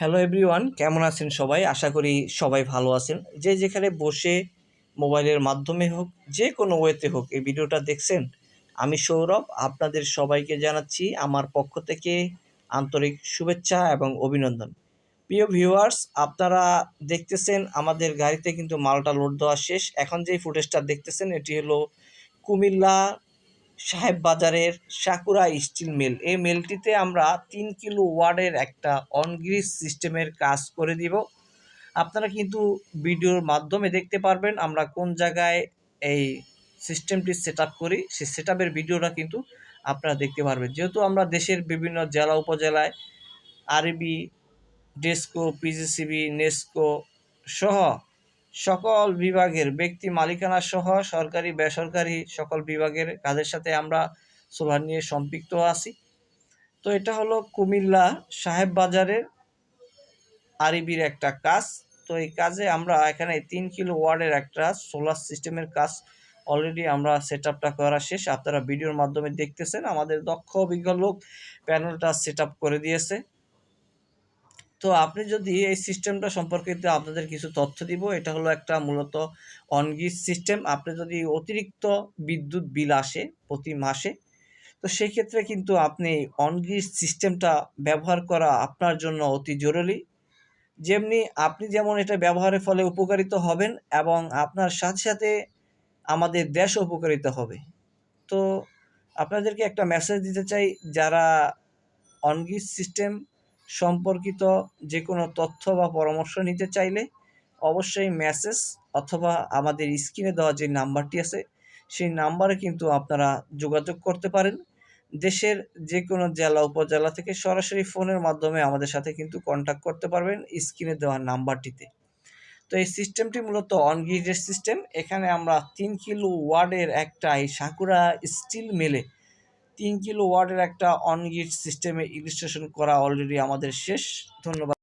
Hello everyone কেমন আছেন সবাই? আশা করি সবাই ভালো আছেন। যে যেখানে বসে মোবাইলের মাধ্যমে হোক, যে কোনো ওয়েতে হোক এই ভিডিওটা দেখছেন, আমি সৌরভ। আপনাদের সবাইকে জানাচ্ছি আমার পক্ষ থেকে আন্তরিক শুভেচ্ছা এবং অভিনন্দন। প্রিয় ভিউয়ার্স আপনারা দেখতেছেন আমাদের গাড়িতে কিন্তু মালটা লোড দেওয়া শেষ। এখন যেই ফুটেজটা দেখতেছেন, এটি হলো কুমিল্লা সাহেব বাজারের সাকুরা স্টিল মিল। এই মিলটিতে আমরা তিন কিলো ওয়ার্ডের একটা অনগ্রিজ সিস্টেমের কাজ করে দিব। আপনারা কিন্তু ভিডিওর মাধ্যমে দেখতে পারবেন আমরা কোন জায়গায় এই সিস্টেমটি সেট করি। সেই সেট ভিডিওটা কিন্তু আপনারা দেখতে পারবেন। যেহেতু আমরা দেশের বিভিন্ন জেলা, উপজেলায় আরবি, ডেস্কো, পিজিসিবি, নেস্কো সহ সকল বিভাগের ব্যক্তি মালিকানা সহ সরকারি, বেসরকারি সকল বিভাগের কাজের সাথে আমরা সোলার নিয়ে সম্পৃক্ত আছি। তো এটা হলো কুমিল্লা সাহেব বাজারের আরিবির একটা কাজ। তো এই কাজে আমরা এখানে তিন কিলো ওয়ার্ডের একটা সোলার সিস্টেমের কাজ অলরেডি আমরা সেট আপটা করা শেষ। আপনারা ভিডিওর মাধ্যমে দেখতেছেন, আমাদের দক্ষ, অভিজ্ঞ লোক প্যানেলটা সেট আপ করে দিয়েছে। তো আপনি যদি এই সিস্টেমটা সম্পর্কিত আপনাদের কিছু তথ্য দিব, এটা হলো একটা মূলত অনগিজ সিস্টেম আপনি যদি অতিরিক্ত বিদ্যুৎ বিল আসে প্রতি মাসে, তো সেই ক্ষেত্রে কিন্তু আপনি অনগিজ সিস্টেমটা ব্যবহার করা আপনার জন্য অতি জরুরি। যেমনি আপনি যেমন এটা ব্যবহারের ফলে উপকারিত হবেন এবং আপনার সাথে সাথে আমাদের দেশ উপকারিত হবে। তো আপনাদেরকে একটা মেসেজ দিতে চাই, যারা অনগিজ সিস্টেম সম্পর্কিত যে কোনো তথ্য বা পরামর্শ নিতে চাইলে অবশ্যই মেসেজ অথবা আমাদের স্ক্রিনে দেওয়া যে নাম্বারটি আছে, সেই নাম্বারে কিন্তু আপনারা যোগাযোগ করতে পারেন। দেশের যে কোনো জেলা, উপজেলা থেকে সরাসরি ফোনের মাধ্যমে আমাদের সাথে কিন্তু কন্ট্যাক্ট করতে পারবেন স্ক্রিনে দেওয়া নাম্বারটিতে। তো এই সিস্টেমটি মূলত অনগ্রিডের সিস্টেম এখানে আমরা তিন কিলো ওয়ার্ডের একটা এই সাকুরা স্টিল মেলে তিন কিলো ওয়াটের একটা অনগ্রিড সিস্টেমে ইলিস্ট্রেশন করা অলরেডি আমাদের শেষ। ধন্যবাদ।